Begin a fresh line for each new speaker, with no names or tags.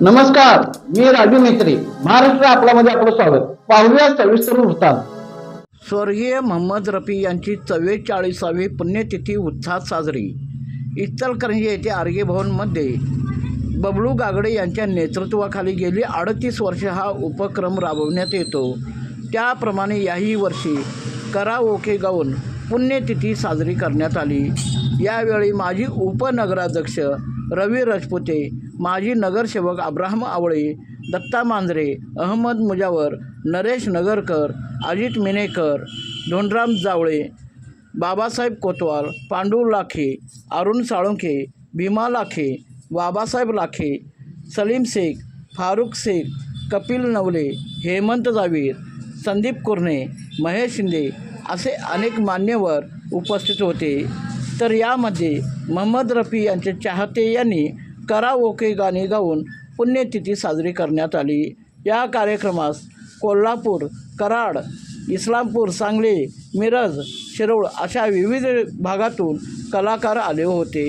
नमस्कार मी राजू मेत्री महाराष्ट्र आपल्यामध्ये आपलं स्वागत. पाहूया सविस्तर वृत्तांत. स्वर्गीय मोहम्मद रफी यांची चव्वेचाळीसावी पुण्यतिथी उत्साहात साजरी. इचलकरंजी येथे आर्गे भवनमध्ये बबलू गागडे यांच्या नेतृत्वाखाली गेली अडतीस वर्ष हा उपक्रम राबवण्यात येतो. त्याप्रमाणे याही वर्षी करा ओके गाऊन पुण्यतिथी साजरी करण्यात आली. यावेळी माजी उपनगराध्यक्ष रवी राजपुते माजी नगरसेवक अब्राहम आवळे दत्ता मांजरे अहमद मुजावर नरेश नगरकर अजित मिनेकर धोंडराम जावळे बाबासाहेब कोतवाल पांडू लाखे अरुण साळुंखे भीमा लाखे बाबासाहेब लाखे सलीम शेख फारुख शेख कपिल नवले हेमंत जावीर संदीप कुर्णे महेश शिंदे असे अनेक मान्यवर उपस्थित होते. तर यामध्ये महम्मद रफी यांचे चाहते यांनी कराओके गाणी गाऊन पुण्यतिथी साजरी करण्यात आली. या कार्यक्रमास कोल्हापूर कराड इस्लामपूर सांगली मिरज शिरोळ अशा विविध भागातून कलाकार आले होते.